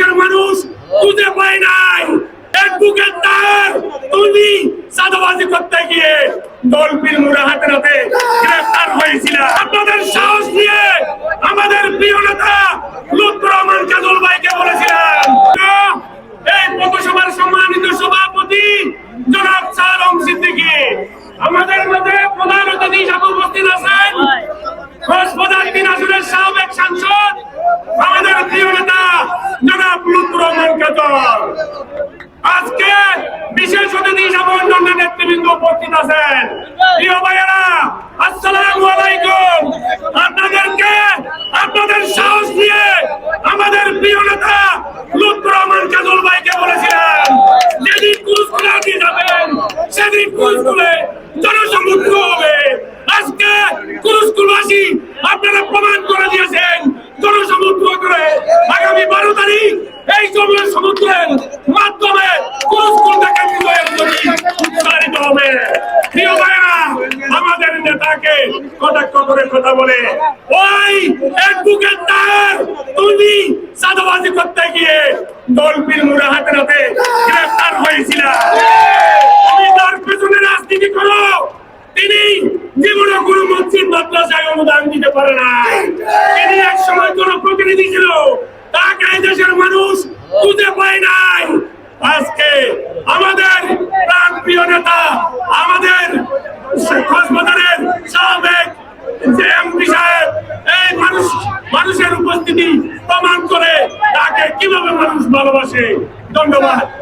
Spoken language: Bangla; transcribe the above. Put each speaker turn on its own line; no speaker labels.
দেশের মানুষ খুঁজে পায় নাই। আমাদের প্রিয় নেতা লুৎফর এই পৌরসভার সম্মানিত সভাপতি জনাব সালম সিদ্দিকী, আমাদের মধ্যে প্রধান অতিথি উপস্থিত আছেন কক্সবাজার তিন আসনের সাবেক সাংসদ আমাদের প্রিয় নেতা জনাব লুৎফর রহমান কাজল আজকে বিশেষ অতিথি হিসাবে অন্যান্য নেতৃবৃন্দ উপস্থিত আছেন। প্রিয় ভাইয়েরা, আসসালামু আলাইকুম। আপনাদেরকে আপনাদের সাহস দিয়ে আমাদের প্রিয় নেতা লুৎফর রহমান কাজল ভাইকে বলেছিলেন যেদিন কুল খুলে যাবেন, সেদিন কুল খুলে নেতাকে কটাক্ষ করে কথা বলে, ওই একবুকের তার তুমি সাদাবাজি করতে গিয়ে দলপিল মুড়ে হাতে হাতে গ্রেফতার হয়েছিল। তুমি তার পেছনে রাজনীতি করো। তিনি জীবনে কোনো মাদ্রাসায় অনুদান দিতে পারে না তিনি এক সময় কোন প্রতিনিধি ছিল। তাকে দেশের মানুষ খুঁজে পায় নাই। আজকে আমাদের প্রাণ প্রিয় নেতা, আমাদের কক্সবাজারের সাবেক যে এমপি সাহেব এই মানুষ মানুষের উপস্থিতি প্রমাণ করে তাকে কীভাবে মানুষ ভালোবাসে? ধন্যবাদ।